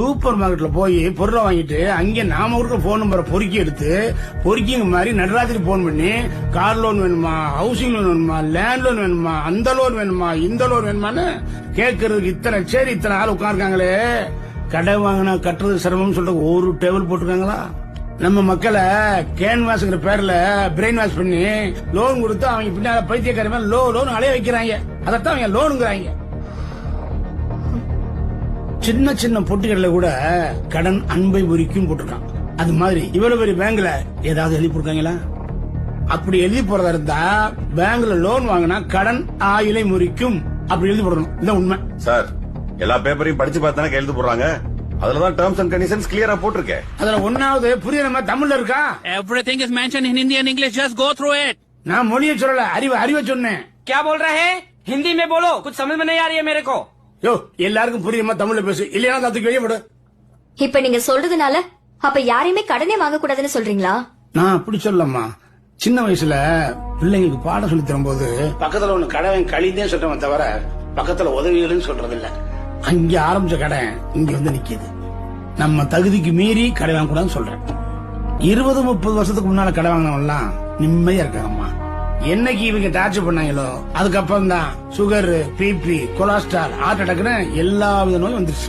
Super மார்க்கெட்ல போய் பொருளை வாங்கிட்டு அங்க நாம கொடுக்குற போன் நம்பரை பொறுக்கி எடுத்து பொறுக்கிங்க மாதிரி நடராத்திரி போன் பண்ணி கார் லோன் வேணுமா ஹவுசிங் லோன் வேணுமா லேண்ட் லோன் வேணுமா அந்த லோன் வேணுமா இந்த லோன் வேணுமான்னு கேட்கறதுக்கு இத்தனை சரி இத்தனை ஆள் உட்காருக்காங்களே கடை வாங்கினா கட்டுறது சிரமம்னு சொல்லிட்டு ஒரு டேபிள் போட்டிருக்காங்களா? நம்ம மக்களை கேன்வாஸ்ங்கிற பேர்ல பிரெயின் வாஷ் பண்ணி லோன் கொடுத்து அவங்க பின்னால பைத்தியக்காரமே லோ லோன் அலைய வைக்கிறாங்க. அதைத்தான் அவங்க லோனுங்கிறாங்க சின்ன சின்ன பொட்டிகள்ல கூட கடன் அன்பை உரிக்கும் போட்டிருக்கான் அது மாதிரி இவ்வளவு பெரிய பேங்க்ல ஏதாவது எழுதி போட்டிருக்காங்களா அப்படி எழுதி போறதா இருந்தா பேங்க்ல லோன் வாங்கினா கடன் ஆயுளை முறிக்கும் அப்படி எழுதி போடணும் இதான் உண்மை சார் எல்லா பேப்பரையும் படிச்சு பார்த்தானே கையெழுத்து போடுறாங்க அதுலதான் டேர்ம்ஸ் அண்ட் கண்டிஷன்ஸ் கிளியரா போட்டிருக்கேன் அதுல ஒன்னாவது புரிய நம்ம தமிழ்ல இருக்கா Everything is mentioned in Hindi and English. Just go through it. நான் மொழியை சொல்லல அறிவு அறிவை சொன்னேன் क्या बोल रहे हैं हिंदी में बोलो कुछ समझ में नहीं आ रही है मेरे को யோ எல்லாருக்கும் புரியுமா தமிழ்ல பேசு? இல்லையா அதுக்கு வெளியே விடு. இப்ப நீங்க சொல்றதுனால அப்ப யாரையுமே கடனே வாங்க கூடாதுன்னு சொல்றீங்களா? நான் அப்படி சொல்லம்மா சின்ன வயசுல பிள்ளைங்களுக்கு பாடம் சொல்லி தரும்போது பக்கத்துல ஒண்ணு கடை கழிந்தே சொல்றவன் தவிர பக்கத்துல உதவிகள்னு சொல்றது இல்ல அங்க ஆரம்பிச்ச கடை இங்க வந்து நிக்குது. நம்ம தகுதிக்கு மீறி கடை வாங்க கூடாதுன்னு சொல்றேன். இருபது முப்பது வருஷத்துக்கு முன்னால கடை வாங்கினவன்லாம் நிம்மதியா இருக்காங்கம்மா. என்னைக்கு இவங்க டார்ச்சர் பண்ணாங்களோ அதுக்கப்புறம் தான் சுகர் பிபி கொலஸ்ட்ரால் ஹார்ட் அட்டாக்னு எல்லா வித நோயும் வந்துருச்சு.